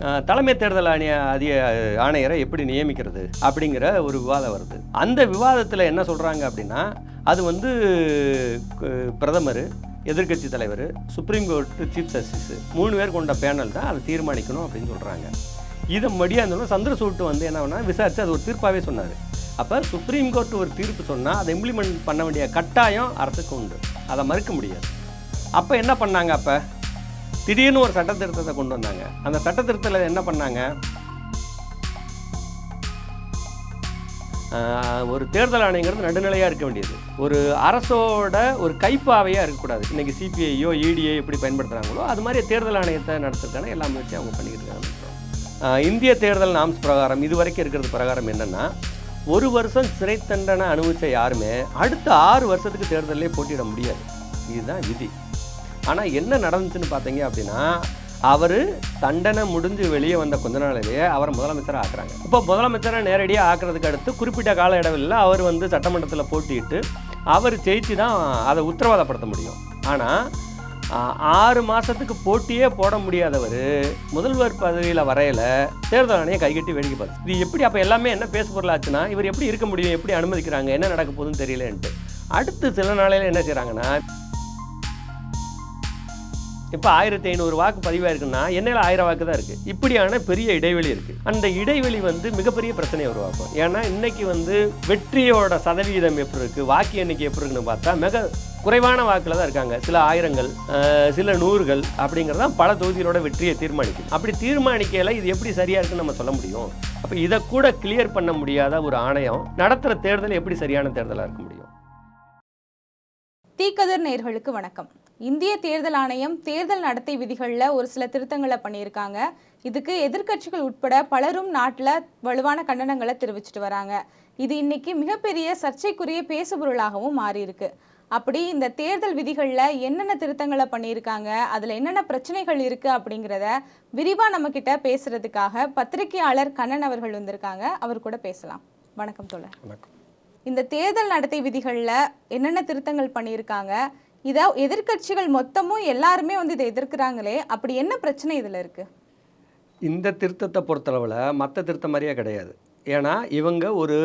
தலைமை தேர்தல் ஆணைய அதிக ஆணையரை எப்படி நியமிக்கிறது அப்படிங்கிற ஒரு விவாதம் வருது. அந்த விவாதத்தில் என்ன சொல்கிறாங்க அப்படின்னா அது வந்து பிரதமர் எதிர்க்கட்சி தலைவர் சுப்ரீம் கோர்ட்டு சீஃப் ஜஸ்டிஸு மூணு பேர் கொண்ட பேனல் தான் அதை தீர்மானிக்கணும் அப்படின்னு சொல்கிறாங்க இதை மடியாந்தோம் சந்திரசூட்டு வந்து என்ன பண்ணால் விசாரித்து அது ஒரு தீர்ப்பாகவே சொன்னார். அப்போ சுப்ரீம் கோர்ட் ஒரு தீர்ப்பு சொன்னால் அதை இம்ப்ளிமெண்ட் பண்ண வேண்டிய கட்டாயம் அரசுக்கு உண்டு. அதை மறுக்க முடியாது. அப்போ என்ன பண்ணாங்க அப்போ? திடீர்னு ஒரு சட்ட திருத்தத்தை கொண்டு வந்தாங்க. அந்த சட்ட திருத்தத்தில் என்ன பண்ணாங்க? ஒரு தேர்தல் ஆணையங்கிறது நடுநிலையாக இருக்க வேண்டியது. ஒரு அரசோட ஒரு கைப்பாவையாக இருக்கக்கூடாது. இன்றைக்கி சிபிஐயோ இடிஐ எப்படி பயன்படுத்துகிறாங்களோ அது மாதிரி தேர்தல் ஆணையத்தை நடத்துறதுக்கான எல்லா முயற்சியும் அவங்க பண்ணிக்கிட்டு இருக்காங்க. இந்திய தேர்தல் நாம்ஸ் பிரகாரம் இது வரைக்கும் இருக்கிறது பிரகாரம் என்னென்னா ஒரு வருஷம் சிறை தண்டனை அனுபவித்த யாருமே அடுத்த ஆறு வருஷத்துக்கு தேர்தலே போட்டியிட முடியாது. இதுதான் விதி. ஆனால் என்ன நடந்துச்சுன்னு பார்த்தீங்க அப்படின்னா அவர் தண்டனை முடிஞ்சு வெளியே வந்த கொஞ்ச நாளிலேயே அவர் முதலமைச்சராக ஆக்குறாங்க. இப்போ முதலமைச்சரை நேரடியாக ஆக்குறதுக்கு அடுத்து குறிப்பிட்ட கால இடைவெளியில் அவர் வந்து சட்டமன்றத்தில் போட்டியிட்டு அவர் ஜெயிச்சு தான் அதை உத்தரவாதப்படுத்த முடியும். ஆனால் ஆறு மாதத்துக்கு போட்டியே போட முடியாதவர் முதல்வர் பதவியில் வரையில தேர்தல் ஆணையை கைகட்டி வேடிக்கை பார்த்து இது எப்படி அப்போ எல்லாமே என்ன பேச பொருளாச்சுன்னா இவர் எப்படி இருக்க முடியும் எப்படி அனுமதிக்கிறாங்க என்ன நடக்க போகுதுன்னு தெரியலன்ட்டு. அடுத்து சில நாளையில் என்ன செய்கிறாங்கன்னா இப்போ ஆயிரத்தி ஐநூறு வாக்கு பதிவாக இருக்குன்னா என்னையில் ஆயிரம் வாக்கு தான் இருக்குது இப்படியான பெரிய இடைவெளி இருக்குது அந்த இடைவெளி வந்து மிகப்பெரிய பிரச்சனையை உருவாக்கும். ஏன்னா இன்னைக்கு வந்து வெற்றியோட சதவீதம் எப்படி இருக்குது வாக்கு எண்ணிக்கை எப்படி இருக்குன்னு பார்த்தா மிக குறைவான வாக்கில் தான் இருக்காங்க. சில ஆயிரங்கள் சில நூறுகள் அப்படிங்கிறதான் பல தொகுதிகளோட வெற்றியை தீர்மானிக்கும் அப்படி தீர்மானிக்கையில் இது எப்படி சரியாக இருக்குன்னு நம்ம சொல்ல முடியும்? அப்போ இதை கூட கிளியர் பண்ண முடியாத ஒரு ஆணையம் நடத்துகிற தேர்தல் எப்படி சரியான தேர்தலாக இருக்க முடியும்? தீக்கதிர் நேர்களுக்கு வணக்கம். இந்திய தேர்தல் ஆணையம் தேர்தல் நடத்தை விதிகளில் ஒரு சில திருத்தங்களை பண்ணியிருக்காங்க. இதுக்கு எதிர்க்கட்சிகள் உட்பட பலரும் நாட்டில் வலுவான கண்டனங்களை தெரிவிச்சிட்டு வராங்க. இது இன்னைக்கு மிகப்பெரிய சர்ச்சைக்குரிய பேசுபொருளாகவும் மாறி இருக்கு அப்படி இந்த தேர்தல் விதிகளில் என்னென்ன திருத்தங்களை பண்ணியிருக்காங்க அதில் என்னென்ன பிரச்சனைகள் இருக்குது அப்படிங்கிறத விரிவாக நம்மக்கிட்ட பேசுறதுக்காக பத்திரிகையாளர் கண்ணன் அவர்கள் வந்திருக்காங்க. அவர் கூட பேசலாம். வணக்கம் தோழர். இந்த தேர்தல் நடத்தை விதிகளில் என்னென்ன திருத்தங்கள் பண்ணியிருக்காங்க இதை எதிர்க்கட்சிகள் மொத்தமும் எல்லாருமே வந்து இதை எதிர்க்கிறாங்களே அப்படி என்ன பிரச்சனை இதில் இருக்கு? இந்த திருத்தத்தை பொறுத்தளவில் மற்ற திருத்தம் மாதிரியே கிடையாது. ஏன்னா இவங்க ஒரு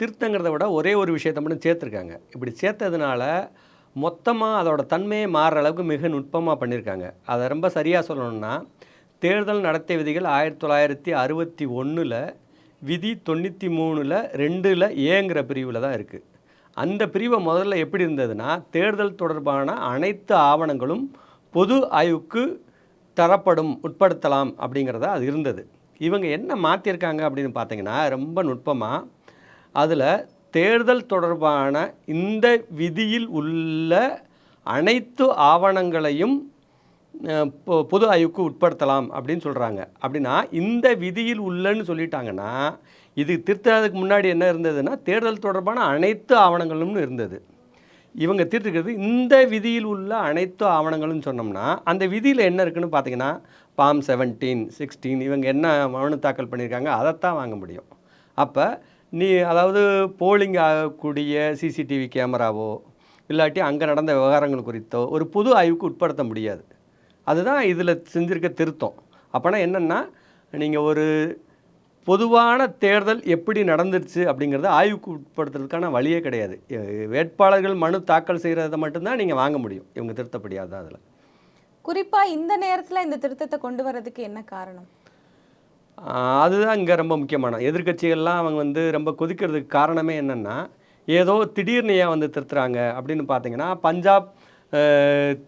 திருத்தங்கிறத விட ஒரே ஒரு விஷயத்தை மட்டும் சேர்த்துருக்காங்க. இப்படி சேர்த்ததுனால மொத்தமாக அதோட தன்மையை மாறுற அளவுக்கு மிக நுட்பமாக பண்ணியிருக்காங்க அதை ரொம்ப சரியாக சொல்லணும்னா தேர்தல் நடத்தை விதிகள் ஆயிரத்தி தொள்ளாயிரத்தி அறுபத்தி ஒன்றில் விதி தொண்ணூற்றி மூணில் ரெண்டில் ஏங்கிற பிரிவில் தான் இருக்குது அந்த பிரிவை முதல்ல எப்படி இருந்ததுன்னா தேர்தல் தொடர்பான அனைத்து ஆவணங்களும் பொது ஆய்வுக்கு தரப்படும் உட்படுத்தலாம் அப்படிங்கிறத அது இருந்தது. இவங்க என்ன மாற்றிருக்காங்க அப்படின்னு பார்த்தீங்கன்னா ரொம்ப நுட்பமாக அதில் தேர்தல் தொடர்பான இந்த விதியில் உள்ள அனைத்து ஆவணங்களையும் பொது ஆய்வுக்கு உட்படுத்தலாம் அப்படின்னு சொல்கிறாங்க அப்படின்னா இந்த விதியில் உள்ளன்னு சொல்லிட்டாங்கன்னா இது திருத்தறதுக்கு முன்னாடி என்ன இருந்ததுன்னா தேர்தல் தொடர்பான அனைத்து ஆவணங்களும்னு இருந்தது. இவங்க தீர்த்துக்கிறது இந்த விதியில் உள்ள அனைத்து ஆவணங்களும் சொன்னோம்னா அந்த விதியில் என்ன இருக்குன்னு பார்த்தீங்கன்னா பாம் செவன்டீன் சிக்ஸ்டீன் இவங்க என்ன மனு தாக்கல் பண்ணியிருக்காங்க அதைத்தான் வாங்க முடியும். அப்போ நீ அதாவது போலிங் ஆகக்கூடிய சிசிடிவி கேமராவோ இல்லாட்டி அங்கே நடந்த விவகாரங்கள் குறித்தோ ஒரு புது ஆய்வுக்கு உட்படுத்த முடியாது. அதுதான் இதில் செஞ்சிருக்க திருத்தம். அப்போனா என்னென்னா நீங்கள் ஒரு பொதுவான தேர்தல் எப்படி நடந்துருச்சு அப்படிங்கிறத ஆய்வுக்கு உட்படுத்துறதுக்கான வழியே கிடையாது. வேட்பாளர்கள் மனு தாக்கல் செய்கிறத மட்டும்தான் நீங்கள் வாங்க முடியும் இவங்க திருத்தப்படியாது அதில். குறிப்பா இந்த நேரத்துல இந்த திருத்தத்தை கொண்டு வர்றதுக்கு என்ன காரணம்? அதுதான் இங்கே ரொம்ப முக்கியமான. எதிர்க்கட்சிகள்லாம் அவங்க வந்து ரொம்ப கொதிக்கிறதுக்கு காரணமே என்னென்னா ஏதோ திடீர்னு ஏன் வந்து திருத்துறாங்க அப்படின்னு பார்த்தீங்கன்னா பஞ்சாப்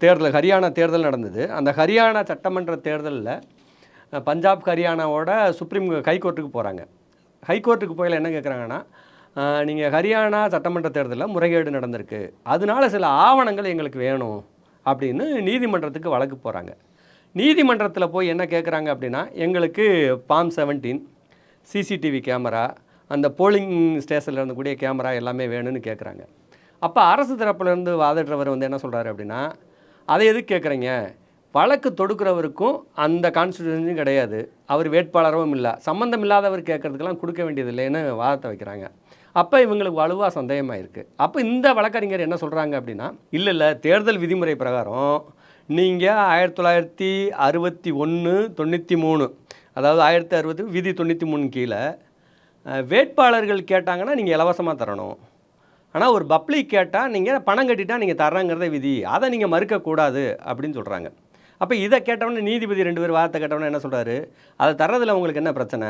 தேர்தல் ஹரியானா தேர்தல் நடந்தது. அந்த ஹரியானா சட்டமன்ற தேர்தலில் பஞ்சாப் ஹரியானாவோட சுப்ரீம் ஹைகோர்ட்டுக்கு போகிறாங்க ஹைகோர்ட்டுக்கு போயில என்ன கேட்குறாங்கன்னா நீங்கள் ஹரியானா சட்டமன்ற தேர்தலில் முறைகேடு நடந்திருக்கு. அதனால சில ஆவணங்கள் எங்களுக்கு வேணும் அப்படின்னு நீதிமன்றத்துக்கு வழக்கு போகிறாங்க நீதிமன்றத்தில் போய் என்ன கேட்குறாங்க அப்படின்னா எங்களுக்கு பாம் செவன்டீன் சிசிடிவி கேமரா அந்த போலிங் ஸ்டேஷனில் இருந்தக்கூடிய கேமரா எல்லாமே வேணும்னு கேட்குறாங்க அப்போ அரசு தரப்புலேருந்து வாதிடுறவர் வந்து என்ன சொல்கிறாரு அப்படின்னா அதை எதுக்கு கேட்குறீங்க வழக்கு தொடுக்கிறவருக்கும் அந்த கான்ஸ்டியூஷனும் கிடையாது. அவர் வேட்பாளரும் இல்லை. சம்மந்தம் இல்லாதவர் கேட்கறதுக்கெல்லாம் கொடுக்க வேண்டியது இல்லைன்னு வாதத்தை வைக்கிறாங்க. அப்போ இவங்களுக்கு வலுவாக சந்தேகமாக இருக்குது அப்போ இந்த வழக்கறிஞர் என்ன சொல்கிறாங்க அப்படின்னா இல்லை இல்லை. தேர்தல் விதிமுறை பிரகாரம் நீங்கள் ஆயிரத்தி தொள்ளாயிரத்தி அறுபத்தி ஒன்று தொண்ணூற்றி மூணு அதாவது ஆயிரத்தி அறுபத்தி விதி தொண்ணூற்றி மூணு கீழே வேட்பாளர்கள் கேட்டாங்கன்னா நீங்கள் இலவசமாக தரணும். ஆனால் ஒரு பப்ளிக் கேட்டால் நீங்கள் பணம் கட்டிட்டா நீங்கள் தர்றாங்கிறத விதி. அதை நீங்கள் மறுக்கக்கூடாது அப்படின்னு சொல்கிறாங்க அப்போ இதை கேட்டவொடனே நீதிபதி ரெண்டு பேர் வார்த்தை கேட்டவொடனே என்ன சொல்கிறாரு அதை தர்றதில் உங்களுக்கு என்ன பிரச்சனை?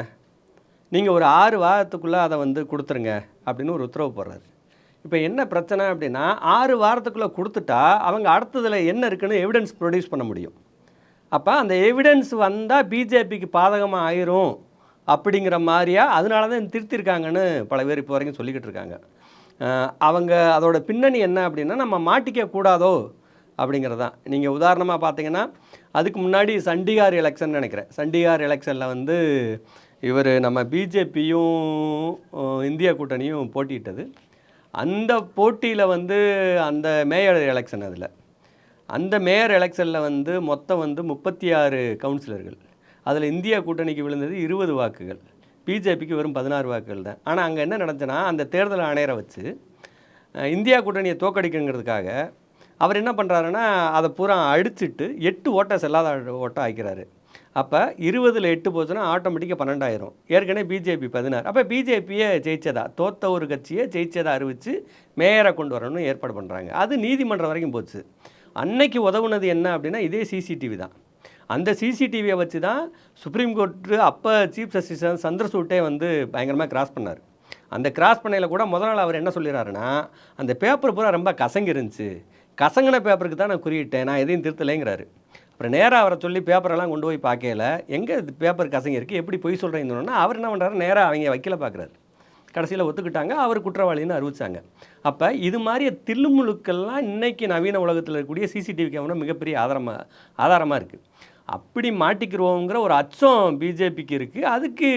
நீங்கள் ஒரு ஆறு வாரத்துக்குள்ளே அதை வந்து கொடுத்துருங்க அப்படின்னு ஒரு உத்தரவு போடுறாரு. இப்போ என்ன பிரச்சனை அப்படின்னா ஆறு வாரத்துக்குள்ளே கொடுத்துட்டா அவங்க அடுத்ததில் என்ன இருக்குன்னு எவிடன்ஸ் ப்ரொடியூஸ் பண்ண முடியும். அப்போ அந்த எவிடன்ஸ் வந்தால் பிஜேபிக்கு பாதகமாக ஆயிரும் அப்படிங்கிற மாதிரியா அதனால தான் திருத்திருக்காங்கன்னு பல பேர் இப்போ வரைக்கும் சொல்லிக்கிட்டு இருக்காங்க. அவங்க அதோட பின்னணி என்ன அப்படின்னா நம்ம மாட்டிக்க கூடாதோ அப்படிங்கிறதான் நீங்கள் உதாரணமாக பார்த்தீங்கன்னா அதுக்கு முன்னாடி சண்டிகார் எலெக்ஷன் நினைக்கிறேன். சண்டிகார் எலெக்ஷனில் வந்து இவர் நம்ம பிஜேபியும் இந்திய கூட்டணியும் போட்டியிட்டது. அந்த போட்டியில் வந்து அந்த மேயர் எலெக்ஷன் அதில். அந்த மேயர் எலெக்ஷனில் வந்து மொத்தம் வந்து முப்பத்தி ஆறு கவுன்சிலர்கள். அதில் இந்தியா கூட்டணிக்கு விழுந்தது இருபது வாக்குகள். பிஜேபிக்கு வெறும் பதினாறு வாக்குகள் தான். ஆனால் அங்கே என்ன நடந்துச்சுன்னா அந்த தேர்தல் ஆணையரை வச்சு இந்தியா கூட்டணியை தோக்கடிக்குங்கிறதுக்காக அவர் என்ன பண்ணுறாருன்னா அதை பூரா அடிச்சிட்டு எட்டு ஓட்டை செல்லாத ஓட்டை ஆக்கிறாரு. அப்போ இருபதில் எட்டு போச்சுன்னா ஆட்டோமேட்டிக்காக பன்னெண்டாயிரம். ஏற்கனவே பிஜேபி பதினாறு. அப்போ பிஜேபியே ஜெயிச்சதா? தோத்த ஒரு கட்சியை ஜெயிச்சதை அறிவித்து மேயரை கொண்டு வரணும்னு ஏற்பாடு பண்ணுறாங்க அது நீதிமன்றம் வரைக்கும் போச்சு. அன்னைக்கு உதவுனது என்ன அப்படின்னா இதே சிசிடிவி தான். அந்த சிசிடிவியை வச்சு தான் சுப்ரீம் கோர்ட்டு அப்போ சீஃப் ஜஸ்டிஸ் சந்திரசூட்டே வந்து பயங்கரமாக கிராஸ் பண்ணார். அந்த கிராஸ் பண்ணையில் கூட முதல் நாள் அவர் என்ன சொல்லிடுறாருன்னா அந்த பேப்பர் பூரா ரொம்ப கசங்கி இருந்துச்சு கசங்கின பேப்பருக்கு தான் நான் குறியிட்டேன் நான் எதையும் திருத்தலைங்கிறாரு. அப்புறம் நேராக அவரை சொல்லி பேப்பரெல்லாம் கொண்டு போய் பார்க்கல எங்கே இது பேப்பர் கசங்கி இருக்குது எப்படி பொய் சொல்கிறீங்கன்னா அவர் என்ன பண்ணுறாரு நேராக அவங்க வக்கீல பார்க்குறாரு. கடைசியில் ஒத்துக்கிட்டாங்க அவர் குற்றவாளின்னு அறிவிச்சாங்க. அப்போ இது மாதிரி தில்லுமுழுக்கள்லாம் இன்றைக்கி நவீன உலகத்தில் இருக்கக்கூடிய சிசிடிவி கேமரா மிகப்பெரிய ஆதாரமாக ஆதாரமாக இருக்குது அப்படி மாட்டிக்கிறோங்கிற ஒரு அச்சம் பிஜேபிக்கு இருக்குது அதுக்கு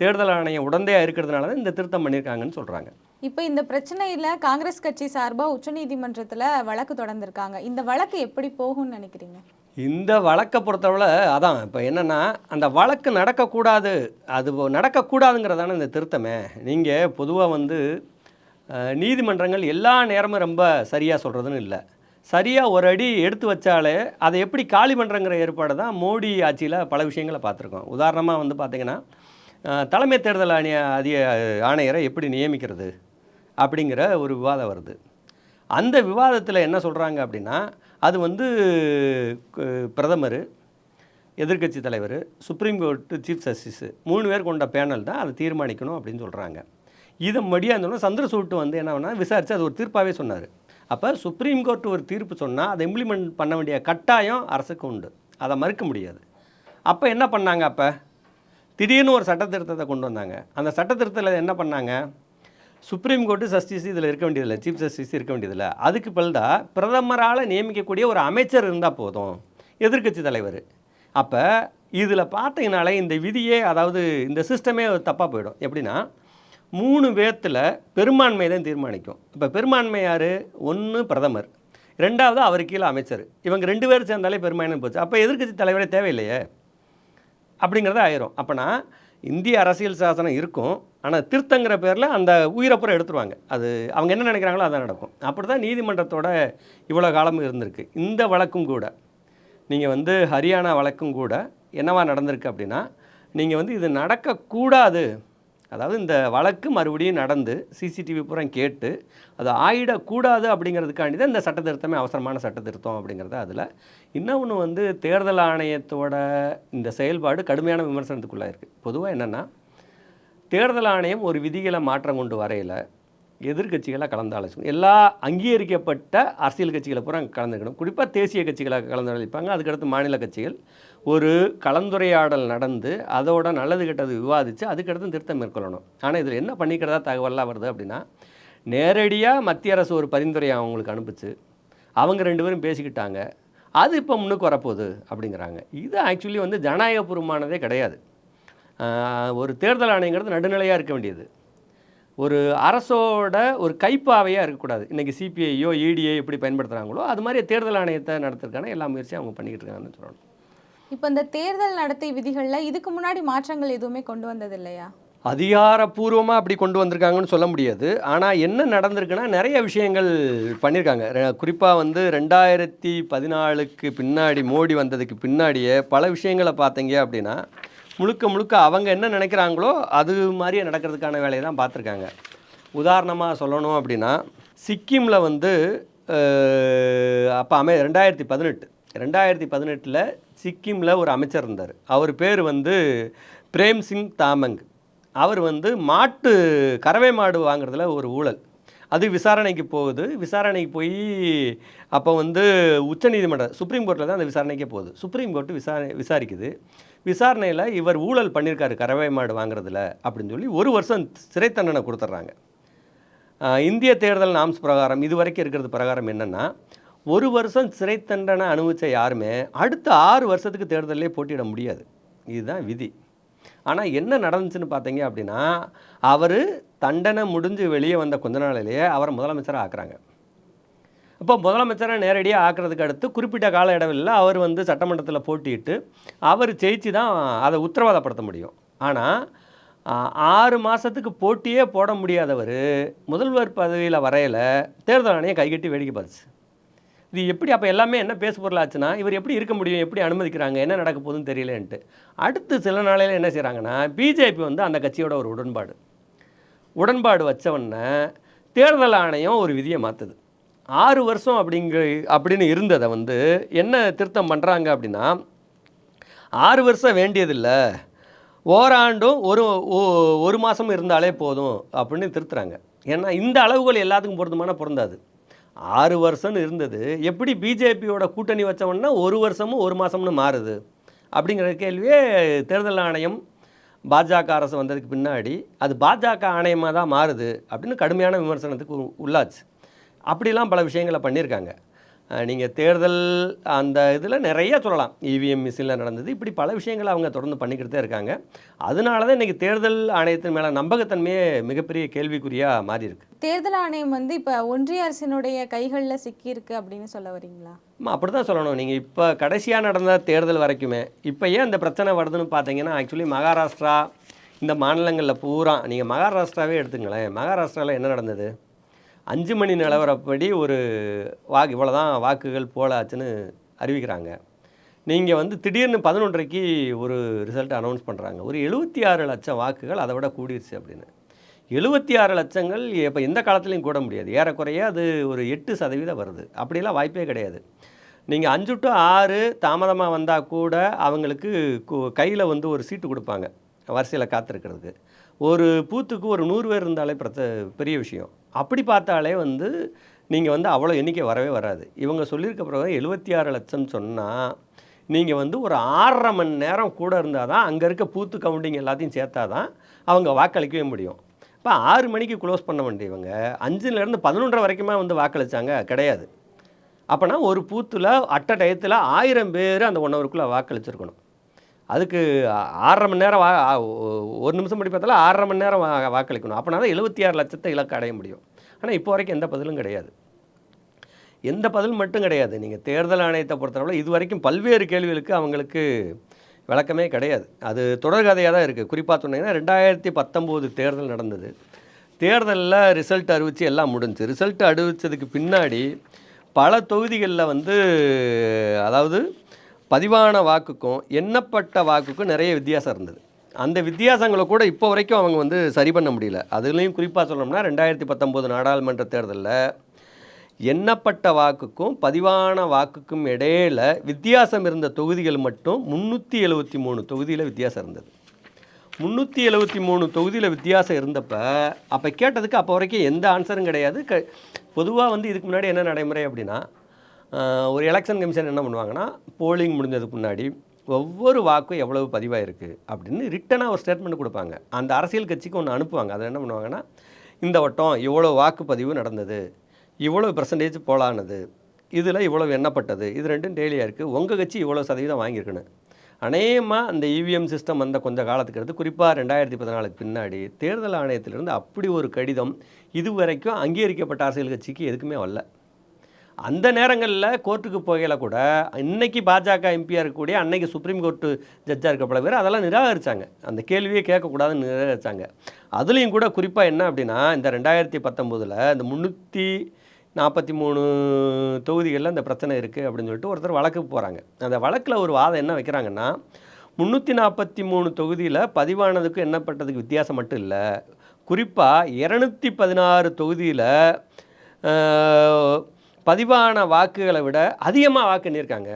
தேர்தல் ஆணையம் உடந்தையாக இருக்கிறதுனால தான் இந்த திருத்தம் பண்ணியிருக்காங்கன்னு சொல்கிறாங்க இப்போ இந்த பிரச்சனையில காங்கிரஸ் கட்சி சார்பா உச்சநீதிமன்றத்துல வழக்கு தொடர்ந்திருக்காங்க. இந்த வழக்கு எப்படி போகும்னு நினைக்கிறீங்க? இந்த வழக்கை பொறுத்தவரை அதான் இப்போ என்னென்னா அந்த வழக்கு நடக்கக்கூடாது அது நடக்கக்கூடாதுங்கிறதான இந்த திருத்தமே. நீங்கள் பொதுவாக வந்து நீதிமன்றங்கள் எல்லா நேரமும் ரொம்ப சரியாக சொல்கிறதுன்னு இல்லை. சரியாக ஒரு அடி எடுத்து வச்சாலே அதை எப்படி காலி பண்ணுறங்கிற ஏற்பாடு தான் மோடி ஆட்சியில் பல விஷயங்களை பார்த்துருக்கோம். உதாரணமாக வந்து பார்த்திங்கன்னா தலைமை தேர்தல் ஆணைய அதிக ஆணையரை எப்படி நியமிக்கிறது அப்படிங்கிற ஒரு விவாதம் வருது. அந்த விவாதத்தில் என்ன சொல்கிறாங்க அப்படின்னா அது வந்து பிரதமர் எதிர்க்கட்சி தலைவர் சுப்ரீம் கோர்ட்டு சீஃப் ஜஸ்டிஸு மூணு பேர் கொண்ட பேனல் தான் அதை தீர்மானிக்கணும் அப்படின்னு சொல்கிறாங்க இதை மடியாக இருந்தோன்னா சந்திரசூட்டு வந்து என்ன பண்ணா விசாரித்து அது ஒரு தீர்ப்பாகவே சொன்னார். அப்போ சுப்ரீம் கோர்ட் ஒரு தீர்ப்பு சொன்னால் அதை இம்ப்ளிமெண்ட் பண்ண வேண்டிய கட்டாயம் அரசுக்கு உண்டு. அதை மறுக்க முடியாது. அப்போ என்ன பண்ணாங்க அப்போ? திடீர்னு ஒரு சட்ட திருத்தத்தை கொண்டு வந்தாங்க. அந்த சட்ட திருத்தத்தில் என்ன பண்ணாங்க? சுப்ரீம் கோர்ட்டு ஜஸ்டிஸ் இதில் இருக்க வேண்டியதில்லை. சீஃப் ஜஸ்டிஸ் இருக்க வேண்டியதில்லை. அதுக்கு பதிலாக பிரதமரால் நியமிக்கக்கூடிய ஒரு அமைச்சர் இருந்தால் போதும். எதிர்க்கட்சி தலைவர். அப்போ இதில் பார்த்தீங்கனாலே இந்த விதியே அதாவது இந்த சிஸ்டமே தப்பாக போயிடும். எப்படின்னா மூணு பேர்த்தில் பெரும்பான்மை தான் தீர்மானிக்கும். இப்போ பெரும்பான்மை யார்? ஒன்று பிரதமர். ரெண்டாவது அவர் கீழே அமைச்சர். இவங்க ரெண்டு பேரும் சேர்ந்தாலே பெரும்பான்மை போச்சு. அப்போ எதிர்க்கட்சி தலைவரே தேவையில்லையே. அப்படிங்கிறத ஆயிரும். அப்போனா இந்திய அரசியல் சாசனம் இருக்கும். ஆனால் திருத்தங்கிற பேரில் அந்த உயிரப்புறம் எடுத்துருவாங்க. அது அவங்க என்ன நினைக்கிறாங்களோ அதான் நடக்கும். அப்படி தான் நீதிமன்றத்தோட இவ்வளோ காலம் இருந்திருக்கு. இந்த வழக்கும் கூட. நீங்கள் வந்து ஹரியானா வழக்கும் கூட என்னவா நடந்திருக்கு அப்படின்னா நீங்கள் வந்து இது நடக்கக்கூடாது. அதாவது இந்த வழக்கு மறுபடியும் நடந்து சிசிடிவி பூரா கேட்டு அது ஆயிடக்கூடாது அப்படிங்கிறதுக்காண்டி தான் இந்த சட்டத்திருத்தமே அவசரமான சட்டத்திருத்தம் அப்படிங்கிறது அதில். இன்னொன்று வந்து தேர்தல் ஆணையத்தோட இந்த செயல்பாடு கடுமையான விமர்சனத்துக்குள்ளே இருக்குது பொதுவாக என்னென்னா தேர்தல் ஆணையம் ஒரு விதிகளை மாற்றம் கொண்டு வரையில் எதிர்க்கட்சிகளை கலந்து ஆலோசிக்கணும். எல்லா அங்கீகரிக்கப்பட்ட அரசியல் கட்சிகளை பூரா கலந்துக்கணும். குறிப்பாக தேசிய கட்சிகளை கலந்து ஆலோசிப்பாங்க. அதுக்கடுத்து மாநில கட்சிகள். ஒரு கலந்துரையாடல் நடந்து அதோட நல்லது கெட்டது விவாதித்து அதுக்கடுத்து திருத்தம் மேற்கொள்ளணும். ஆனால் இதில் என்ன பண்ணிக்கிறதா தகவலாக வருது அப்படின்னா நேரடியாக மத்திய அரசு ஒரு பரிந்துரையை அவங்களுக்கு அனுப்பிச்சு. அவங்க ரெண்டு பேரும் பேசிக்கிட்டாங்க. அது இப்போ முன்னுக்கு வரப்போகுது அப்படிங்கிறாங்க. இது ஆக்சுவலி வந்து ஜனநாயகபூர்வமானதே கிடையாது. ஒரு தேர்தல் ஆணையங்கிறது நடுநிலையாக இருக்க வேண்டியது. ஒரு அரசோட ஒரு கைப்பாவையாக இருக்கக்கூடாது. இன்றைக்கி சிபிஐயோ இடிஐ எப்படி பயன்படுத்துகிறாங்களோ அது மாதிரி தேர்தல் ஆணையத்தை நடத்துறதுக்கான எல்லா முயற்சியும் அவங்க பண்ணிக்கிட்டு இருக்காங்கன்னு சொல்லணும். இப்போ இந்த தேர்தல் நடத்தை விதிகளில் இதுக்கு முன்னாடி மாற்றங்கள் எதுவுமே கொண்டு வந்தது இல்லையா அதிகாரப்பூர்வமாக அப்படி கொண்டு வந்திருக்காங்கன்னு சொல்ல முடியாது. ஆனால் என்ன நடந்திருக்குன்னா நிறைய விஷயங்கள் பண்ணியிருக்காங்க குறிப்பாக வந்து ரெண்டாயிரத்தி பதினாலுக்கு பின்னாடி மோடி வந்ததுக்கு பின்னாடியே பல விஷயங்களை பார்த்தீங்க அப்படின்னா முழுக்க முழுக்க அவங்க என்ன நினைக்கிறாங்களோ அது மாதிரியே நடக்கிறதுக்கான வேலையை தான் பார்த்துருக்காங்க. உதாரணமாக சொல்லணும் அப்படின்னா சிக்கிமில் வந்து அப்போ அமை ரெண்டாயிரத்தி பதினெட்டு. ரெண்டாயிரத்தி பதினெட்டில் சிக்கிமில் ஒரு அமைச்சர் இருந்தார். அவர் பேர் வந்து பிரேம் சிங் தாமங். அவர் வந்து மாட்டு கறவை மாடு வாங்குறதுல ஒரு ஊழல். அது விசாரணைக்கு போகுது. விசாரணைக்கு போய் அப்போ வந்து உச்சநீதிமன்றம் சுப்ரீம் கோர்ட்டில் தான் அந்த விசாரணைக்கே போகுது. சுப்ரீம் கோர்ட்டு விசாரணை விசாரிக்குது. விசாரணையில் இவர் ஊழல் பண்ணியிருக்காரு கறவை மாடு வாங்குறதுல அப்படின்னு சொல்லி ஒரு வருஷம் சிறை தண்டனை கொடுத்துட்றாங்க இந்திய தேர்தல் நாம்ஸ் பிரகாரம் இது வரைக்கும் இருக்கிறது பிரகாரம் என்னென்னா ஒரு வருஷம் சிறை தண்டனை அனுபவித்த யாருமே அடுத்த ஆறு வருஷத்துக்கு தேர்தலே போட்டியிட முடியாது. இதுதான் விதி. ஆனால் என்ன நடந்துச்சுன்னு பார்த்தீங்க அப்படின்னா அவர் தண்டனை முடிஞ்சு வெளியே வந்த கொஞ்ச நாளிலேயே அவரை முதலமைச்சராக ஆக்குறாங்க. இப்போ முதலமைச்சரை நேரடியாக ஆக்குறதுக்கு அடுத்து குறிப்பிட்ட கால இடைவெளியில் அவர் வந்து சட்டமன்றத்தில் போட்டியிட்டு அவர் ஜெயிச்சு தான் அதை உத்தரவாதப்படுத்த முடியும். ஆனால் ஆறு மாதத்துக்கு போட்டியே போட முடியாதவர் முதல்வர் பதவியில் வரையில் தேர்தல் ஆணையம் கைகட்டி வேடிக்கை பார்த்துச்சு. இது எப்படி அப்போ எல்லாமே என்ன பேச பொருளாச்சுன்னா இவர் எப்படி இருக்க முடியும் எப்படி அனுமதிக்கிறாங்க என்ன நடக்க போகுதுன்னு தெரியலன்ட்டு. அடுத்து சில நாளையில் என்ன செய்கிறாங்கன்னா பிஜேபி வந்து அந்த கட்சியோட ஒரு உடன்பாடு. உடன்பாடு வச்சவொன்னே தேர்தல் ஆணையம் ஒரு விதியை மாற்றுது ஆறு வருஷம் அப்படிங்க அப்படின்னு இருந்ததை வந்து என்ன திருத்தம் பண்ணுறாங்க அப்படின்னா ஆறு வருஷம் வேண்டியதில்லை ஓராண்டும் ஒரு ஒரு மாதம் இருந்தாலே போதும் அப்படின்னு திருத்துறாங்க. ஏன்னா இந்த அளவுகள் எல்லாத்துக்கும் பொருத்தமான பொருந்தாது. ஆறு வருஷம்னு இருந்தது. எப்படி பிஜேபியோட கூட்டணி வச்சவொன்னா ஒரு வருஷமும் ஒரு மாதம்னு மாறுது. அப்படிங்கிற கேள்வியே தேர்தல் ஆணையம் பாஜக அரசு வந்ததுக்கு பின்னாடி அது பாஜக ஆணையமாக தான் மாறுது அப்படின்னு கடுமையான விமர்சனத்துக்கு உ- உள்ளாச்சு. அப்படிலாம் பல விஷயங்களை பண்ணியிருக்காங்க. நீங்கள் தேர்தல் அந்த இதில் நிறைய சொல்லலாம். இவிஎம் மிஷினில் நடந்தது. இப்படி பல விஷயங்களை அவங்க தொடர்ந்து பண்ணிக்கிட்டு தான் இருக்காங்க. அதனால தான் இன்றைக்கி தேர்தல் ஆணையத்தின் மேலே நம்பகத்தன்மையே மிகப்பெரிய கேள்விக்குறியாக மாறி இருக்கு தேர்தல் ஆணையம் வந்து இப்போ ஒன்றிய அரசினுடைய கைகளில் சிக்கியிருக்கு அப்படின்னு சொல்ல வரீங்களா? அப்படி தான் சொல்லணும். நீங்கள் இப்போ கடைசியாக நடந்த தேர்தல் வரைக்குமே இப்போ ஏன் இந்த பிரச்சனை வருதுன்னு பார்த்தீங்கன்னா ஆக்சுவலி மகாராஷ்டிரா இந்த மாநிலங்களில் பூரா நீங்கள் மகாராஷ்டிராவே எடுத்துங்களேன். மகாராஷ்டிராவில் என்ன நடந்தது? அஞ்சு மணி நிலவரப்படி ஒரு வாக்கு இவ்வளோ தான் வாக்குகள் போலாச்சுன்னு அறிவிக்கிறாங்க. நீங்கள் வந்து திடீர்னு பதினொன்றைக்கு ஒரு ரிசல்ட் அனௌன்ஸ் பண்ணுறாங்க ஒரு எழுபத்தி ஆறு லட்சம் வாக்குகள் அதை விட கூடிருச்சு அப்படின்னு. எழுபத்தி ஆறு லட்சங்கள் இப்போ எந்த காலத்துலையும் கூட முடியாது. ஏறக்குறைய அது ஒரு எட்டு சதவீதம் வருது. அப்படிலாம் வாய்ப்பே கிடையாது. நீங்கள் அஞ்சு டு ஆறு தாமதமாக வந்தால் கூட அவங்களுக்கு கையில் வந்து ஒரு சீட்டு கொடுப்பாங்க. வரிசையில் காத்திருக்கிறதுக்கு. ஒரு பூத்துக்கு ஒரு நூறு பேர் இருந்தாலே பிரச்ச பெரிய விஷயம். அப்படி பார்த்தாலே வந்து நீங்கள் வந்து அவ்வளோ எண்ணிக்கை வரவே வராது. இவங்க சொல்லியிருக்க பிறகு எழுபத்தி ஆறு லட்சம் சொன்னால் நீங்கள் வந்து ஒரு ஆறரை மணி நேரம் கூட இருந்தால் தான் அங்கே இருக்க பூத்து கவுண்டிங் எல்லாத்தையும் சேர்த்தா தான் அவங்க வாக்களிக்கவே முடியும். இப்போ ஆறு மணிக்கு க்ளோஸ் பண்ண வேண்டிய இவங்க அஞ்சுலேருந்து பதினொன்றரை வரைக்குமே வந்து வாக்களித்தாங்க கிடையாது. அப்போனா ஒரு பூத்தில் அட்ட டயத்தில் ஆயிரம் பேர் அந்த ஒன் ஹவருக்குள்ளே வாக்களிச்சிருக்கணும். அதுக்கு ஆறரை மணி நேரம் வா ஒரு நிமிஷம் படி பார்த்தாலும் ஆறரை மணி நேரம் வா- வாக்களிக்கணும். அப்போனா தான் எழுபத்தி ஆறு லட்சத்தை இலக்கு அடைய முடியும். ஆனால் இப்போ வரைக்கும் எந்த பதிலும் கிடையாது. எந்த பதில் மட்டும் கிடையாது. நீங்கள் தேர்தல் ஆணையத்தை பொறுத்தளவில் இது வரைக்கும் பல்வேறு கேள்விகளுக்கு அவங்களுக்கு விளக்கமே கிடையாது. அது தொடர்கதையாக தான் இருக்குது குறிப்பாக சொன்னீங்கன்னா ரெண்டாயிரத்தி பத்தொம்போது தேர்தல் நடந்தது. தேர்தலில் ரிசல்ட் அறிவித்து எல்லாம் முடிஞ்சு. ரிசல்ட் அறிவித்ததுக்கு பின்னாடி பல தொகுதிகளில் வந்து அதாவது பதிவான வாக்குக்கும் எண்ணப்பட்ட வாக்குக்கும் நிறைய வித்தியாசம் இருந்தது. அந்த வித்தியாசங்களை கூட இப்போ வரைக்கும் அவங்க வந்து சரி பண்ண முடியல. அதுலேயும் குறிப்பாக சொல்லணும்னா ரெண்டாயிரத்தி பத்தொம்போது நாடாளுமன்ற தேர்தலில் எண்ணப்பட்ட வாக்குக்கும் பதிவான வாக்குக்கும் இடையில வித்தியாசம் இருந்த தொகுதிகள் மட்டும் முந்நூற்றி எழுபத்தி மூணு தொகுதியில் வித்தியாசம் இருந்தது. முந்நூற்றி எழுபத்தி மூணு தொகுதியில் வித்தியாசம் இருந்தப்போ அப்போ கேட்டதுக்கு அப்போ வரைக்கும் எந்த ஆன்சரும் கிடையாது. க பொதுவாக வந்து இதுக்கு முன்னாடி என்ன நடைமுறை அப்படின்னா ஒரு எலெக்ஷன் கமிஷன் என்ன பண்ணுவாங்கன்னா போலிங் முடிஞ்சதுக்கு முன்னாடி ஒவ்வொரு வாக்கும் எவ்வளவு பதிவாயிருக்கு அப்படின்னு ரிட்டனாக ஒரு ஸ்டேட்மெண்ட் கொடுப்பாங்க. அந்த அரசியல் கட்சிக்கு ஒன்று அனுப்புவாங்க. அதை என்ன பண்ணுவாங்கன்னா இந்த வட்டம் இவ்வளோ வாக்குப்பதிவு நடந்தது இவ்வளோ பர்சன்டேஜ் போலானது இதில் இவ்வளோ எண்ணப்பட்டது இது ரெண்டும் டெய்லியாக இருக்குது உங்கள் கட்சி இவ்வளோ சதவீதம் வாங்கியிருக்குன்னு. அநேகமாக அந்த இவிஎம் சிஸ்டம் வந்த கொஞ்சம் காலத்துக்கு எடுத்து குறிப்பாக ரெண்டாயிரத்தி பதினாலுக்கு பின்னாடி தேர்தல் ஆணையத்திலிருந்து அப்படி ஒரு கடிதம் இதுவரைக்கும் அங்கீகரிக்கப்பட்ட அரசியல் கட்சிக்கு எதுக்குமே வரல. அந்த நேரங்களில் கோர்ட்டுக்கு போகையில் கூட இன்றைக்கி பாஜக எம்பியாக இருக்கக்கூடிய அன்னைக்கு சுப்ரீம் கோர்ட்டு ஜட்ஜாக இருக்க பல பேர் அதெல்லாம் நிராகரித்தாங்க அந்த கேள்வியே கேட்கக்கூடாதுன்னு நிராகரித்தாங்க அதுலேயும் கூட குறிப்பாக என்ன அப்படின்னா இந்த ரெண்டாயிரத்தி பத்தொம்போதில் இந்த முந்நூற்றி நாற்பத்தி மூணு தொகுதிகளில் இந்த பிரச்சனை இருக்குது அப்படின்னு சொல்லிட்டு ஒருத்தர் வழக்கு போகிறாங்க அந்த வழக்கில் ஒரு வாதம் என்ன வைக்கிறாங்கன்னா முந்நூற்றி நாற்பத்தி மூணு தொகுதியில் பதிவானதுக்கு என்னப்பட்டதுக்கு வித்தியாசம் மட்டும் இல்லை. குறிப்பாக இரநூத்தி பதினாறு தொகுதியில் பதிவான வாக்குகளை விட அதிகமாக வாக்கு எண்ணியிருக்காங்க.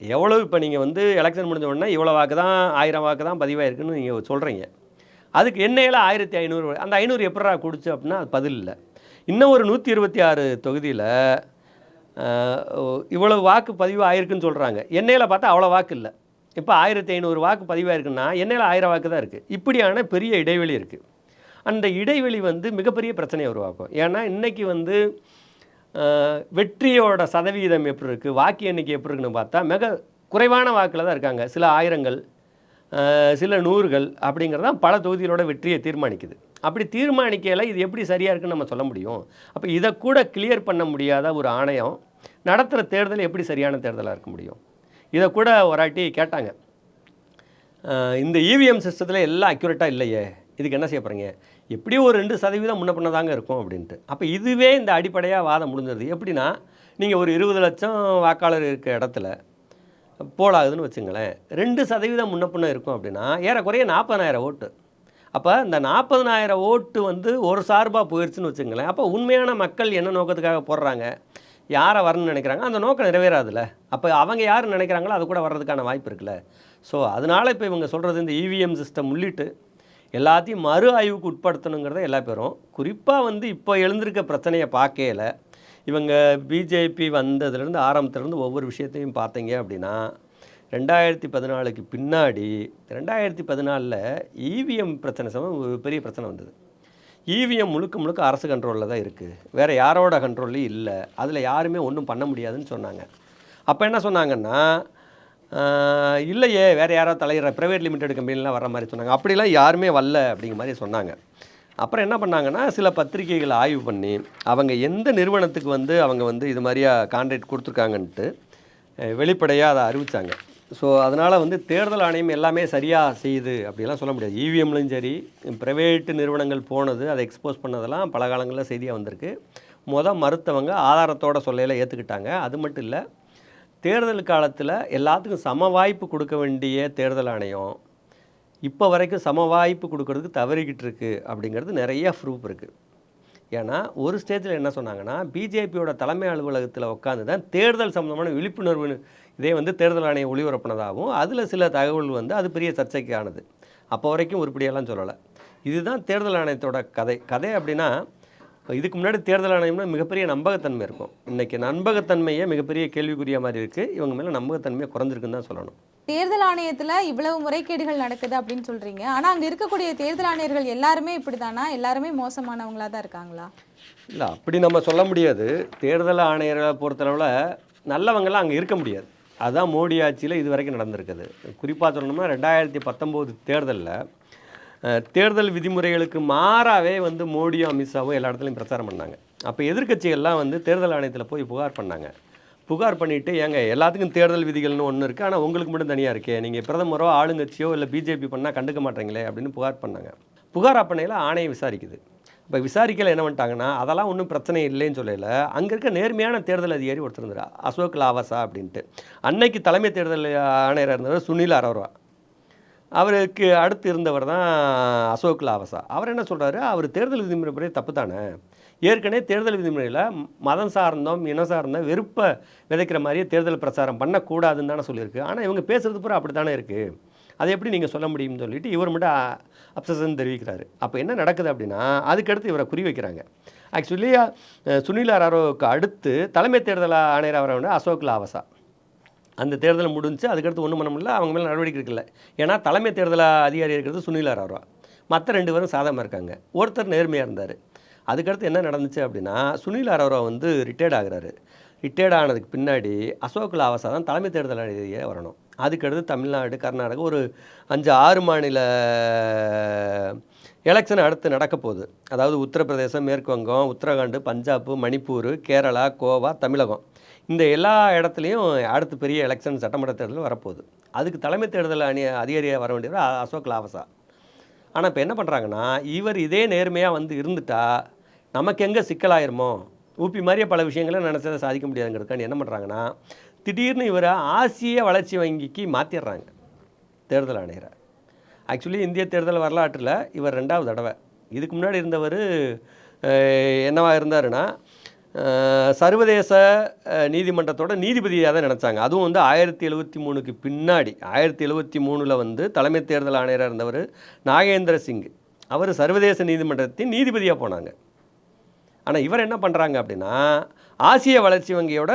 எவ்வளோ இப்போ நீங்கள் வந்து எலெக்ஷன் முடிஞ்ச உடனே இவ்வளோ வாக்கு தான் ஆயிரம் வாக்கு தான் பதிவாயிருக்குன்னு நீங்கள் சொல்கிறீங்க அதுக்கு எண்ணெயில் ஆயிரத்தி ஐநூறு அந்த ஐநூறு எப்படா கொடுச்சு அப்படின்னா அது பதில் இல்லை. இன்னும் ஒரு நூற்றி இருபத்தி ஆறு தொகுதியில் இவ்வளவு வாக்கு பதிவு ஆயிருக்குன்னு சொல்கிறாங்க எண்ணெயில் பார்த்தா அவ்வளோ வாக்கு இல்லை. இப்போ ஆயிரத்தி ஐநூறு வாக்கு பதிவாயிருக்குன்னா எண்ணெயில் ஆயிரம் வாக்கு தான் இருக்குது இப்படியான பெரிய இடைவெளி இருக்குது அந்த இடைவெளி வந்து மிகப்பெரிய பிரச்சனையை உருவாக்கும். ஏன்னா இன்றைக்கி வந்து வெற்றியோட சதவீதம் எப்படி இருக்குது வாக்கு எண்ணிக்கை எப்படி இருக்குன்னு பார்த்தா மிக குறைவான வாக்கில் தான் இருக்காங்க. சில ஆயிரங்கள் சில நூறுகள் அப்படிங்கிறது தான் பல தொகுதிகளோட வெற்றியை தீர்மானிக்குது. அப்படி தீர்மானிக்கையில் இது எப்படி சரியாக இருக்குன்னு நம்ம சொல்ல முடியும். அப்போ இதை கூட கிளியர் பண்ண முடியாத ஒரு ஆணையம் நடத்துகிற தேர்தல் எப்படி சரியான தேர்தலாக இருக்க முடியும்? இதை கூட ஒரு கேட்டாங்க. இந்த இவிஎம் சிஸ்டத்தில் எல்லாம் அக்யூரேட்டாக இல்லையே. இதுக்கு என்ன செய்ய போகிறீங்க எப்படியும் ஒரு ரெண்டு சதவீதம் முன்ன பின்ன தாங்க இருக்கும் அப்படின்ட்டு. அப்போ இதுவே இந்த அடிப்படையாக வாதம் முடிஞ்சது. எப்படின்னா நீங்கள் ஒரு இருபது லட்சம் வாக்காளர் இருக்க இடத்துல போலாகுதுன்னு வச்சுங்களேன். ரெண்டு சதவீதம் முன்ன பின்ன இருக்கும் அப்படின்னா ஏறக்குறைய நாற்பதனாயிரம் ஓட்டு. அப்போ இந்த நாற்பதனாயிரம் ஓட்டு வந்து ஒரு சார்பாக போயிடுச்சுன்னு வச்சுங்களேன். அப்போ உண்மையான மக்கள் என்ன நோக்கத்துக்காக போடுறாங்க? யாரை வரணும்னு நினைக்கிறாங்க? அந்த நோக்கம் நிறைவேறாதுல்ல. அப்போ அவங்க யார் நினைக்கிறாங்களோ அது கூட வர்றதுக்கான வாய்ப்பு இருக்குல்ல. ஸோ அதனால் இப்போ இவங்க சொல்கிறது இந்த இவிஎம் சிஸ்டம் உள்ளிட்டு எல்லாத்தையும் மறு ஆய்வுக்கு உட்படுத்தணுங்கிறத எல்லா பேரும். குறிப்பாக வந்து இப்போ எழுந்திருக்க பிரச்சனையை பார்க்கல. இவங்க பிஜேபி வந்ததுலேருந்து ஆரம்பத்துலேருந்து ஒவ்வொரு விஷயத்தையும் பார்த்தீங்க அப்படின்னா ரெண்டாயிரத்தி பதினாலுக்கு பின்னாடி ரெண்டாயிரத்தி பதினாலில் இவிஎம் பிரச்சனை சம ஒரு பெரிய பிரச்சனை வந்தது. இவிஎம் முழுக்க முழுக்க அரசு கண்ட்ரோலில் தான் இருக்குது வேறு யாரோட கண்ட்ரோல்லையும் இல்லை. அதில் யாருமே ஒன்றும் பண்ண முடியாதுன்னு சொன்னாங்க. அப்போ என்ன சொன்னாங்கன்னா இல்லையே வேறு யாரோ தலையிற ப்ரைவேட் லிமிடெட் கம்பெனிலாம் வர மாதிரி சொன்னாங்க. அப்படிலாம் யாருமே வரல அப்படிங்கிற மாதிரி சொன்னாங்க. அப்புறம் என்ன பண்ணாங்கன்னா சில பத்திரிகைகளை ஆய்வு பண்ணி அவங்க எந்த நிறுவனத்துக்கு வந்து அவங்க வந்து இது மாதிரியா கான்ட்ராக்ட் கொடுத்துருக்காங்கன்ட்டு வெளிப்படையாக அதை அறிவித்தாங்க ஸோ அதனால் வந்து தேர்தல் ஆணையம் எல்லாமே சரியாக செய்யுது அப்படிலாம் சொல்ல முடியாது. இவிஎம்லையும் சரி ப்ரைவேட்டு நிறுவனங்கள் போனது அதை எக்ஸ்போஸ் பண்ணதெல்லாம் பல காலங்களில் செய்தியாக வந்திருக்கு. முத மறுத்தவங்க ஆதாரத்தோட சொல்லையில் ஏற்றுக்கிட்டாங்க அது மட்டும் இல்லை தேர்தல் காலத்தில் எல்லாத்துக்கும் சம வாய்ப்பு கொடுக்க வேண்டிய தேர்தல் ஆணையம் இப்போ வரைக்கும் சம வாய்ப்பு கொடுக்கறதுக்கு தவறிக்கிட்டு இருக்குது அப்படிங்கிறது நிறைய ப்ரூஃப் இருக்குது ஏன்னா ஒரு ஸ்டேஜில் என்ன சொன்னாங்கன்னா பிஜேபியோட தலைமை அலுவலகத்தில் உட்காந்து தான் தேர்தல் சம்மந்தமான விழிப்புணர்வு இதே வந்து தேர்தல் ஆணையம் ஒளிபரப்பினதாகவும் அதில் சில தகவல் வந்து அது பெரிய சர்ச்சைக்கு ஆனது அப்போ வரைக்கும் உருப்படியெல்லாம் சொல்லலை. இதுதான் தேர்தல் ஆணையத்தோட கதை. கதை அப்படின்னா இதுக்கு முன்னாடி தேர்தல் ஆணையம்னா மிகப்பெரிய நம்பகத்தன்மை இருக்கும். இன்றைக்கி நம்பகத்தன்மையே மிகப்பெரிய கேள்விக்குரிய மாதிரி இருக்குது இவங்க மேலே நம்பகத்தன்மையை குறைஞ்சிருக்குன்னு தான் சொல்லணும். தேர்தல் ஆணையத்துல இவ்வளவு முறைகேடுகள் நடக்குது அப்படின்னு சொல்றீங்க. ஆனா அங்க இருக்கக்கூடிய தேர்தல் ஆணையர்கள் எல்லாருமே இப்படிதானா? எல்லாருமே மோசமானவங்களா தான் இருக்காங்களா? இல்லை அப்படி நம்ம சொல்ல முடியாது. தேர்தல் ஆணையர்களை பொறுத்தளவில் நல்லவங்கெல்லாம் அங்கே இருக்க முடியாது. அதுதான் மோடி ஆட்சியில் இது வரைக்கும் நடந்திருக்குது. குறிப்பாக சொல்லணும்னா ரெண்டாயிரத்தி பத்தொம்போது தேர்தலில் தேர்தல் விதிமுறைகளுக்கு மாறாவே வந்து மோடியும் அமித்ஷாவும் எல்லா இடத்துலையும் பிரச்சாரம் பண்ணாங்க. அப்போ எதிர்கட்சிகள்லாம் வந்து தேர்தல் ஆணையத்தில் போய் புகார் பண்ணாங்க. புகார் பண்ணிவிட்டு ஏங்க எல்லாத்துக்கும் தேர்தல் விதிகள்னு ஒன்று இருக்குது ஆனால் உங்களுக்கு மட்டும் தனியாக இருக்கே. நீங்கள் பிரதமரோ ஆளுங்கட்சியோ இல்லை பிஜேபி பண்ணால் கண்டுக்க மாட்டீங்களே அப்படின்னு புகார் பண்ணாங்க. புகார் அப்பணையில் ஆணையம் விசாரிக்குது. இப்போ விசாரிக்கல என்ன பண்ணிட்டாங்கன்னா அதெல்லாம் ஒன்றும் பிரச்சனை இல்லைன்னு சொல்லல. அங்கே இருக்க நேர்மையான தேர்தல் அதிகாரி ஒருத்தர் இருந்தார். அசோக் லாவாசா அப்படின்ட்டு. அன்னைக்கு தலைமை தேர்தல் ஆணையராக இருந்தவர் சுனில் அரோரா. அவருக்கு அடுத்து இருந்தவர் தான் அசோக் லாவசா. அவர் என்ன சொல்கிறாரு அவர் தேர்தல் விதிமுறை தப்பு தானே? ஏற்கனவே தேர்தல் விதிமுறையில் மதம் சார்ந்தோம் இனம் சார்ந்தோம் வெறுப்பை விதைக்கிற மாதிரியே தேர்தல் பிரச்சாரம் பண்ணக்கூடாதுன்னு தானே சொல்லியிருக்கு. ஆனால் இவங்க பேசுகிறது பூரா அப்படி தானே இருக்குது அதை எப்படி நீங்கள் சொல்ல முடியும்னு சொல்லிட்டு இவர் மட்டும் அப்சசன் தெரிவிக்கிறாரு. அப்போ என்ன நடக்குது அப்படின்னா அதுக்கடுத்து இவரை குறி வைக்கிறாங்க. ஆக்சுவலி சுனில் அரோவுக்கு அடுத்து தலைமை தேர்தல் ஆணையர் அவரை அசோக் லாவசா. அந்த தேர்தல் முடிஞ்சு அதுக்கடுத்து ஒன்றும் பண்ண முடியல அவங்க மேலே நடவடிக்கை இருக்குல்ல ஏன்னா தலைமை தேர்தல் அதிகாரி இருக்கிறது சுனில் அரோரா. மற்ற ரெண்டு பேரும் சாதகமாக இருக்காங்க. ஒருத்தர் நேர்மையாக இருந்தார். அதுக்கடுத்து என்ன நடந்துச்சு அப்படின்னா சுனில் அரோரா வந்து ரிட்டையர்ட் ஆகிறாரு. ரிட்டையர்ட் ஆனதுக்கு பின்னாடி அசோக் லாவாசா தான் தலைமை தேர்தல் அதிகாரியாக வரணும். அதுக்கடுத்து தமிழ்நாடு கர்நாடகா ஒரு அஞ்சு ஆறு மாநில எலெக்ஷன் அடுத்து நடக்க போகுது. அதாவது உத்தரப்பிரதேசம் மேற்கு வங்கம் உத்தரகாண்ட் பஞ்சாப் மணிப்பூர் கேரளா கோவா தமிழகம். இந்த எல்லா இடத்துலையும் அடுத்து பெரிய எலெக்ஷன் சட்டமன்ற தேர்தல் வரப்போகுது. அதுக்கு தலைமை தேர்தல் அணி அதிகாரியாக வர வேண்டியவர் அசோக் லாவசா. ஆனால் இப்போ என்ன பண்ணுறாங்கன்னா இவர் இதே நேர்மையாக வந்து இருந்துட்டா நமக்கு எங்கே சிக்கலாயிருமோ? ஊப்பி மாதிரியே பல விஷயங்களை நினச்சதை சாதிக்க முடியாதுங்கிறதுக்காண்டி என்ன பண்ணுறாங்கன்னா திடீர்னு இவரை ஆசிய வளர்ச்சி வங்கிக்கு மாற்றிடுறாங்க தேர்தல் ஆணையரை. ஆக்சுவலி இந்திய தேர்தல் வரலாற்றில் இவர் ரெண்டாவது தடவை. இதுக்கு முன்னாடி இருந்தவர் என்னவாக இருந்தாருன்னா சர்வதேச நீதிமன்றத்தோட நீதிபதியாக தான் நினச்சாங்க. அதுவும் வந்து ஆயிரத்தி எழுபத்தி மூணுக்கு பின்னாடி ஆயிரத்தி எழுபத்தி மூணில் வந்து தலைமை தேர்தல் ஆணையராக இருந்தவர் நாகேந்திர சிங். அவர் சர்வதேச நீதிமன்றத்தின் நீதிபதியாக போனாங்க. ஆனால் இவர் என்ன பண்ணுறாங்க அப்படின்னா ஆசிய வளர்ச்சி வங்கியோட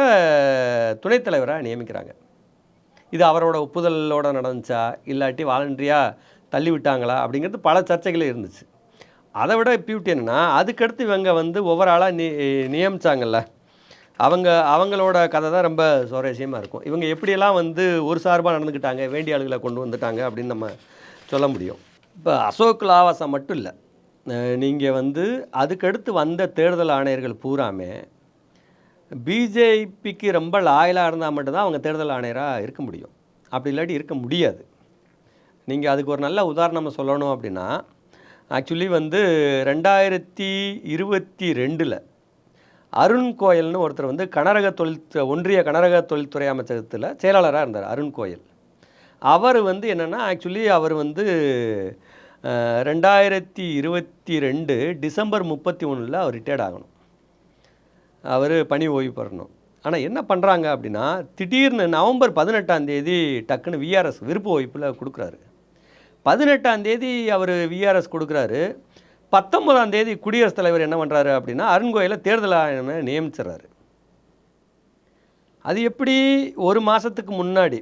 துணைத் தலைவராக நியமிக்கிறாங்க. இது அவரோட ஒப்புதலோட நடந்துச்சா? இல்லாட்டி வாலண்டரியாக தள்ளி விட்டாங்களா அப்படிங்கிறது பல சர்ச்சைகள் இருந்துச்சு. அதை விட பியூட்டி என்னென்னா அதுக்கடுத்து இவங்க வந்து ஒவ்வொரு ஆளாக நி நியமித்தாங்கல்ல அவங்க அவங்களோட கதை தான் ரொம்ப சுவாரஸ்யமாக இருக்கும். இவங்க எப்படியெல்லாம் வந்து ஒரு சார்பாக நடந்துக்கிட்டாங்க வேண்டிய ஆளுகளை கொண்டு வந்துட்டாங்க அப்படின்னு நம்ம சொல்ல முடியும். இப்போ அசோக் லாவாசா மட்டும் இல்லை. நீங்கள் வந்து அதுக்கடுத்து வந்த தேர்தல் ஆணையர்கள் பூராமே பிஜேபிக்கு ரொம்ப லாயலாக இருந்தால் மட்டும்தான் அவங்க தேர்தல் ஆணையராக இருக்க முடியும். அப்படி இல்லாட்டி இருக்க முடியாது. நீங்கள் அதுக்கு ஒரு நல்ல உதாரணம் சொல்லணும் அப்படின்னா ஆக்சுவலி வந்து ரெண்டாயிரத்தி இருபத்தி ரெண்டில் அருண் கோயல்னு ஒருத்தர் வந்து கனரக தொழில் ஒன்றிய கனரக தொழில்துறை அமைச்சகத்தில் செயலாளராக இருந்தார் அருண் கோயல். அவர் வந்து என்னென்னா ஆக்சுவலி அவர் வந்து ரெண்டாயிரத்தி இருபத்தி ரெண்டு டிசம்பர் முப்பத்தி ஒன்றில் அவர் ரிட்டையர்ட் ஆகணும். அவர் பணி ஓய்வு பெறணும். ஆனால் என்ன பண்ணுறாங்க அப்படின்னா திடீர்னு நவம்பர் பதினெட்டாம் தேதி டக்குன்னு விஆர்எஸ் விருப்ப ஓய்ப்பில் கொடுக்குறாரு. பதினெட்டாம் தேதி அவர் விஆர்எஸ் கொடுக்குறாரு. பத்தொன்பதாம் தேதி குடியரசுத் தலைவர் என்ன பண்ணுறாரு அப்படின்னா அருண்கோயிலை தேர்தல் ஆணையமே நியமிச்சிடறாரு. அது எப்படி? ஒரு மாதத்துக்கு முன்னாடி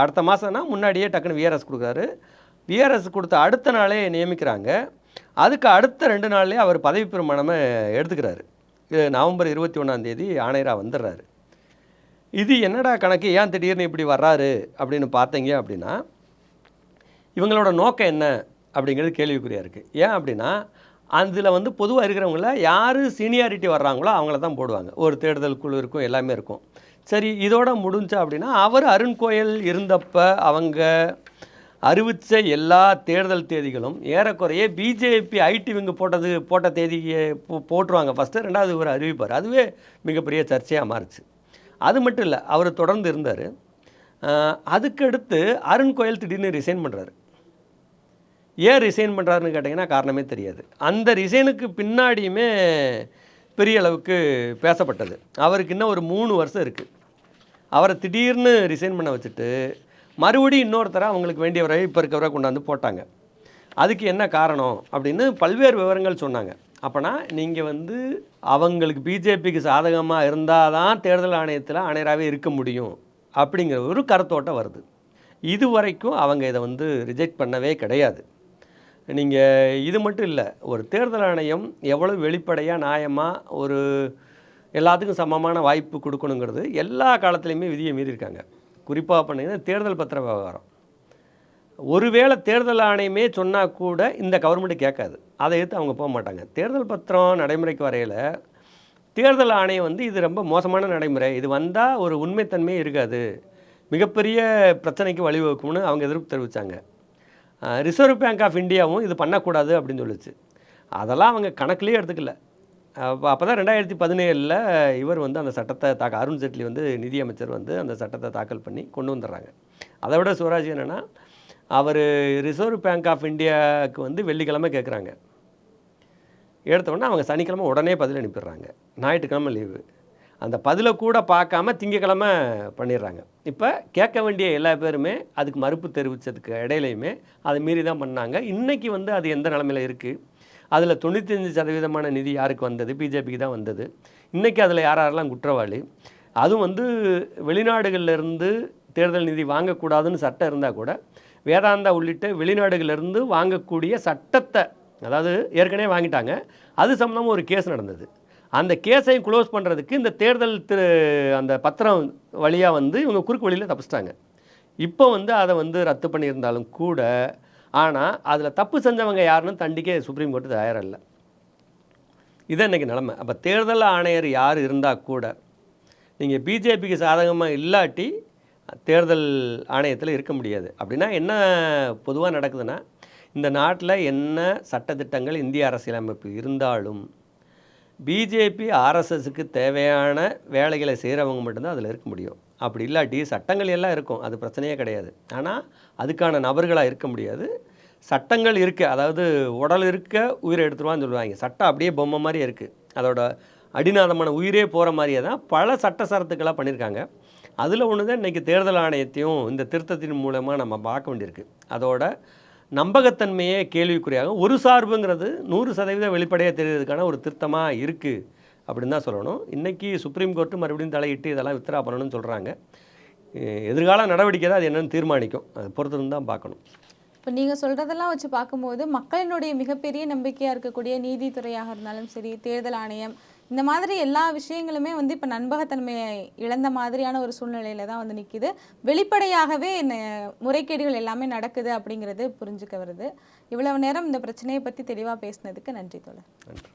அடுத்த மாதம்னா முன்னாடியே டக்குன்னு விஆர்எஸ் கொடுக்குறாரு. விஆர்எஸ் கொடுத்த அடுத்த நாளே நியமிக்கிறாங்க. அதுக்கு அடுத்த ரெண்டு நாள்லேயே அவர் பதவி பிரமாணமே எடுத்துக்கிறாரு. இது நவம்பர் இருபத்தி ஒன்றாம் தேதி ஆணையராக வந்துடுறாரு. இது என்னடா கணக்கு? ஏன் திடீர்னு இப்படி வர்றாரு அப்படின்னு பார்த்தீங்க அப்படின்னா இவங்களோட நோக்கம் என்ன அப்படிங்கிறது கேள்விக்குறியாக இருக்குது ஏன் அப்படின்னா அதில் வந்து பொதுவாக இருக்கிறவங்கள யார் சீனியாரிட்டி வர்றாங்களோ அவங்கள தான் போடுவாங்க. ஒரு தேடுதல் குழு இருக்கும் எல்லாமே இருக்கும். சரி இதோட முடிஞ்சா அப்படின்னா அவர் அருண் கோயல் இருந்தப்போ அவங்க அறிவித்த எல்லா தேர்தல் தேதிகளும் ஏறக்குறைய பிஜேபி ஐடி விங்கு போட்டது போட்ட தேதியை போ- போட்டுருவாங்க. ஃபஸ்ட்டு ரெண்டாவது இவர் அறிவிப்பார். அதுவே மிகப்பெரிய சர்ச்சையாக மாறுச்சு. அது மட்டும் இல்லை அவர் தொடர்ந்து இருந்தார். அதுக்கடுத்து அருண் கோயல் திடீர்னு ரிசைன் பண்ணுறாரு ஏன் ரிசைன் பண்ணுறாருன்னு கேட்டிங்கன்னா காரணமே தெரியாது. அந்த ரிசைனுக்கு பின்னாடியுமே பெரிய அளவுக்கு பேசப்பட்டது. அவருக்கு இன்னும் ஒரு மூணு வருஷம் இருக்குது அவரை திடீர்னு ரிசைன் பண்ண வச்சுட்டு மறுபடியும் இன்னொருத்தரை அவங்களுக்கு வேண்டியவரை இப்போ இருக்கிறவரை கொண்டாந்து போட்டாங்க. அதுக்கு என்ன காரணம் அப்படின்னு பல்வேறு விவரங்கள் சொன்னாங்க. அப்போனா நீங்கள் வந்து அவங்களுக்கு பிஜேபிக்கு சாதகமாக இருந்தால் தான் தேர்தல் ஆணையத்தில் ஆணையராகவே இருக்க முடியும் அப்படிங்கிற ஒரு கருத்தோட்டம் வருது. இது வரைக்கும் அவங்க இதை வந்து ரிஜெக்ட் பண்ணவே கிடையாது. நீங்கள் இது மட்டும் இல்லை ஒரு தேர்தல் ஆணையம் எவ்வளோ வெளிப்படையாக நியாயமாக ஒரு எல்லாத்துக்கும் சமமான வாய்ப்பு கொடுக்கணுங்கிறது எல்லா காலத்துலேயுமே விதியை மீறியிருக்காங்க குறிப்பாக பண்ணிங்கன்னா தேர்தல் பத்திர விவகாரம். ஒருவேளை தேர்தல் ஆணையமே சொன்னால் கூட இந்த கவர்மெண்ட்டு கேட்காது. அதை எடுத்து அவங்க போக மாட்டாங்க. தேர்தல் பத்திரம் நடைமுறைக்கு வரையில் தேர்தல் ஆணையம் வந்து இது ரொம்ப மோசமான நடைமுறை. இது வந்தால் ஒரு உண்மைத்தன்மையே இருக்காது. மிகப்பெரிய பிரச்சனைக்கு வழிவகுக்கும்னு அவங்க எதிர்ப்பு தெரிவித்தாங்க ரிசர்வ் பேங்க் ஆஃப் இந்தியாவும் இது பண்ணக்கூடாது அப்படின்னு சொல்லிச்சு. அதெல்லாம் அவங்க கணக்குலேயே எடுத்துக்கல. அப்போ அப்போ தான் ரெண்டாயிரத்தி பதினேழில் இவர் வந்து அந்த சட்டத்தை தாக்க அருண் ஜேட்லி வந்து நிதியமைச்சர் வந்து அந்த சட்டத்தை தாக்கல் பண்ணி கொண்டு வந்துடுறாங்க. அதை விட சுவராஜ் என்னென்னா அவர் ரிசர்வ் பேங்க் ஆஃப் இந்தியாவுக்கு வந்து வெள்ளிக்கிழமை கேட்குறாங்க. எடுத்த உடனே அவங்க சனிக்கிழமை உடனே பதில் அனுப்பிடுறாங்க. ஞாயிற்றுக்கிழமை லீவு அந்த பதிலை கூட பார்க்காம திங்கக்கிழமை பண்ணிடுறாங்க. இப்போ கேட்க வேண்டிய எல்லா பேருமே அதுக்கு மறுப்பு தெரிவித்ததுக்கு இடையிலையுமே அதை மீறி தான் பண்ணாங்க. இன்றைக்கி வந்து அது எந்த நிலமையில இருக்குது அதில் தொண்ணூத்தஞ்சு சதவீதமான நிதி யாருக்கு வந்தது? பிஜேபிக்கு தான் வந்தது. இன்றைக்கி அதில் யார் யாரெல்லாம் குற்றவாளி? அதுவும் வந்து வெளிநாடுகளிலிருந்து தேர்தல் நிதி வாங்கக்கூடாதுன்னு சட்டம் இருந்தால் கூட வேதாந்தா உள்ளிட்ட வெளிநாடுகளிலிருந்து வாங்கக்கூடிய சட்டத்தை அதாவது ஏற்கனவே வாங்கிட்டாங்க அது சம்மந்தமாக ஒரு கேஸ் நடந்தது. அந்த கேஸையும் க்ளோஸ் பண்ணுறதுக்கு இந்த தேர்தல் திரு அந்த பத்திரம் வழியாக வந்து இவங்க குறுக்கு வழியில் தப்பிச்சிட்டாங்க. இப்போ வந்து அதை வந்து ரத்து பண்ணியிருந்தாலும் கூட ஆனால் அதில் தப்பு செஞ்சவங்க யாருன்னு தண்டிக்க சுப்ரீம் கோர்ட்டு தயாரில்லை இதான் இன்றைக்கி நிலமை. அப்போ தேர்தல் ஆணையர் யார் இருந்தால் கூட நீங்கள் பிஜேபிக்கு சாதகமாக இல்லாட்டி தேர்தல் ஆணையத்தில் இருக்க முடியாது. அப்படின்னா என்ன பொதுவாக நடக்குதுன்னா இந்த நாட்டில் என்ன சட்டத்திட்டங்கள் இந்திய அரசியலமைப்பு இருந்தாலும் பிஜேபி ஆர்எஸ்எஸ்க்கு தேவையான வேலைகளை செய்கிறவங்க மட்டும்தான் அதில் இருக்க முடியும். அப்படி இல்லாட்டி சட்டங்கள் எல்லாம் இருக்கும் அது பிரச்சனையே கிடையாது. ஆனால் அதுக்கான நபர்களாக இருக்க முடியாது. சட்டங்கள் இருக்க அதாவது உடல் இருக்க உயிரை எடுத்துருவான்னு சொல்லுவாங்க. சட்டம் அப்படியே பொம்மை மாதிரியே இருக்குது அதோட அடிநாதமான உயிரே போகிற மாதிரியே தான் பல சட்ட சரத்துக்களாக பண்ணியிருக்காங்க அதில் ஒன்று தான் இன்றைக்கி தேர்தல் ஆணையத்தையும் இந்த திருத்தத்தின் மூலமாக நம்ம பார்க்க வேண்டியிருக்கு. அதோட நம்பகத்தன்மையே கேள்விக்குறியாகும். ஒரு சார்புங்கிறது நூறு சதவீதம் வெளிப்படையாக தெரியுறதுக்கான ஒரு திருத்தமாக இருக்குது அப்படின்னு தான் சொல்லணும். இன்றைக்கி சுப்ரீம் கோர்ட்டு மறுபடியும் தலையிட்டு இதெல்லாம் வித்ரா பண்ணணும்னு சொல்கிறாங்க எதிர்கால நடவடிக்கை தான் அது என்னென்னு தீர்மானிக்கும். அது பொறுத்திருந்து தான் பார்க்கணும். இப்போ நீங்கள் சொல்கிறதெல்லாம் வச்சு பார்க்கும்போது மக்களினுடைய மிகப்பெரிய நம்பிக்கையாக இருக்கக்கூடிய நீதித்துறையாக இருந்தாலும் சரி தேர்தல் ஆணையம் இந்த மாதிரி எல்லா விஷயங்களுமே வந்து இப்போ நண்பகத்தன்மையை இழந்த மாதிரியான ஒரு சூழ்நிலையில தான் வந்து நிற்கிது வெளிப்படையாகவே முறைகேடுகள் எல்லாமே நடக்குது அப்படிங்கிறது புரிஞ்சுக்க வருது. இவ்வளவு நேரம் இந்த பிரச்சனையை பற்றி தெளிவாக பேசினதுக்கு நன்றி தோழர். நன்றி.